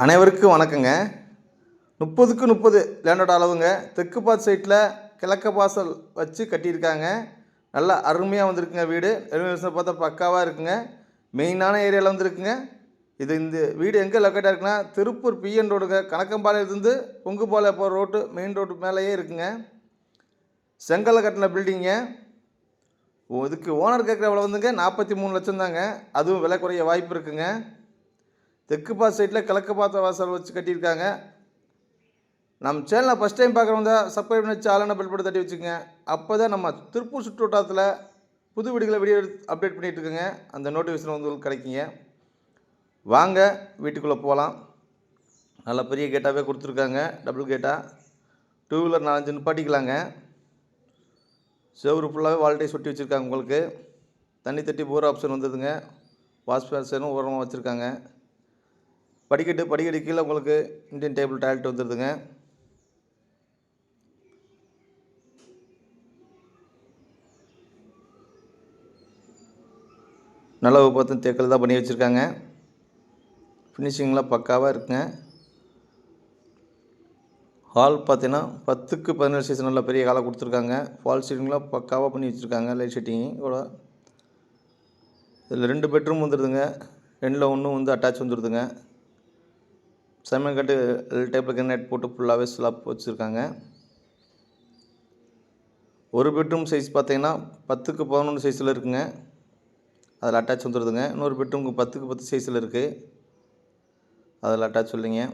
அனைவருக்கும் வணக்கங்க. முப்பதுக்கு முப்பது லேண்டோட அளவுங்க. தெற்கு பாத் சைட்டில் கிழக்க பாசல் வச்சு கட்டியிருக்காங்க. நல்லா அருமையாக வந்திருக்குங்க வீடு. எலிவேஷன் பார்த்தா பக்காவாக இருக்குங்க. மெயினான ஏரியாவில் வந்துருக்குங்க. இது இந்த வீடு எங்கே லொக்கேட்டாக இருக்குன்னா திருப்பூர் பிஎன் ரோடுங்க கணக்கம்பாளையத்துலேருந்து பொங்குபாளையம் போகிற ரோட்டு மெயின் ரோட்டு மேலேயே இருக்குங்க. செங்கல்ல கட்டின பில்டிங்க இதுக்கு ஓனர் கேட்குற விலை வந்துங்க நாற்பத்தி மூணு லட்சம் தாங்க அதுவும் விலை குறைய வாய்ப்பு இருக்குங்க. தெற்கு பாத் சைட்டில் கிழக்கு பார்த்த வாசல் வச்சு கட்டியிருக்காங்க. நம்ம சேனலை ஃபஸ்ட் டைம் பார்க்குறவங்க சப்ஸ்கிரைப் பண்ணி சேனலை பெல் பட்டு தட்டி வச்சுக்கோங்க. அப்போ தான் நம்ம திருப்பூர் சுற்றுவட்டாரத்தில் புது வீடுகளை வீடியோ எடுத்து அப்டேட் பண்ணிகிட்டு இருக்கோங்க. அந்த நோட்டிஃபிகேஷன் வந்து உங்களுக்கு கிடைக்குங்க. வாங்க வீட்டுக்குள்ளே போகலாம் நல்ல பெரிய கேட்டாகவே கொடுத்துருக்காங்க. டபுள் கேட்டாக டூ வீலர் நாலஞ்சு நிப்பாட்டிக்கலாங்க. செவரு ஃபுல்லாகவே வால்டேஜ் சுட்டி வச்சுருக்காங்க உங்களுக்கு. தண்ணி தட்டி போர் ஆப்ஷன் வந்ததுங்க. வாஷ் பேஷனும் ஓரமாக வச்சுருக்காங்க. படிக்கட்டு படிக்கட்டு கீழே உங்களுக்கு இந்தியன் டேபிள் டாய்லெட் வந்துடுதுங்க நல்ல பார்த்து தேக்கல் தான் பண்ணி வச்சுருக்காங்க. ஃபினிஷிங்லாம் பக்காவாக இருக்குங்க. ஹால் பார்த்தீங்கன்னா பத்துக்கு பதினேழு சீசன் நல்ல பெரிய ஹாலாக கொடுத்துருக்காங்க. ஃபால் சீட்டிங்லாம் பக்காவாக பண்ணி வச்சுருக்காங்க லைட் செட்டிங் கூட இதில் ரெண்டு பெட்ரூம் வந்துடுதுங்க ரெண்டில் ஒன்றும் வந்து அட்டாச் வந்துடுதுங்க சமையல் கட்டு எல் டைப்பில் கிரனைட் போட்டு ஃபுல்லாகவே ஸ்லாப் வச்சுருக்காங்க. ஒரு பெட்ரூம் சைஸ் பார்த்தீங்கன்னா பத்துக்கு பதினொன்று சைஸில் இருக்குங்க. அதில் அட்டாச் வந்துடுதுங்க இன்னொரு பெட்ரூமுக்கு பத்துக்கு பத்து சைஸில் இருக்குது அதில் அட்டாச் இல்லைங்க.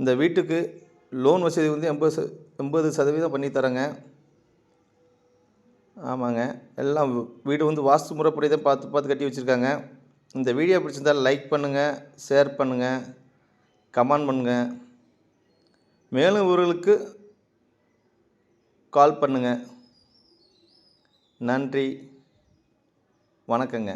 இந்த வீட்டுக்கு லோன் வசதி வந்து எண்பது ச எண்பது சதவீதம் பண்ணி தரேங்க. ஆமாங்க. எல்லாம் வீடு வந்து வாஸ்து முறைப்படி தான் பார்த்து பார்த்து கட்டி வச்சுருக்காங்க. இந்த வீடியோ பிடிச்சிருந்தால் லைக் பண்ணுங்கள் ஷேர் பண்ணுங்கள் கமெண்ட் பண்ணுங்கள் மேலும் ஊர்களுக்கு கால் பண்ணுங்கள் நன்றி வணக்கங்க.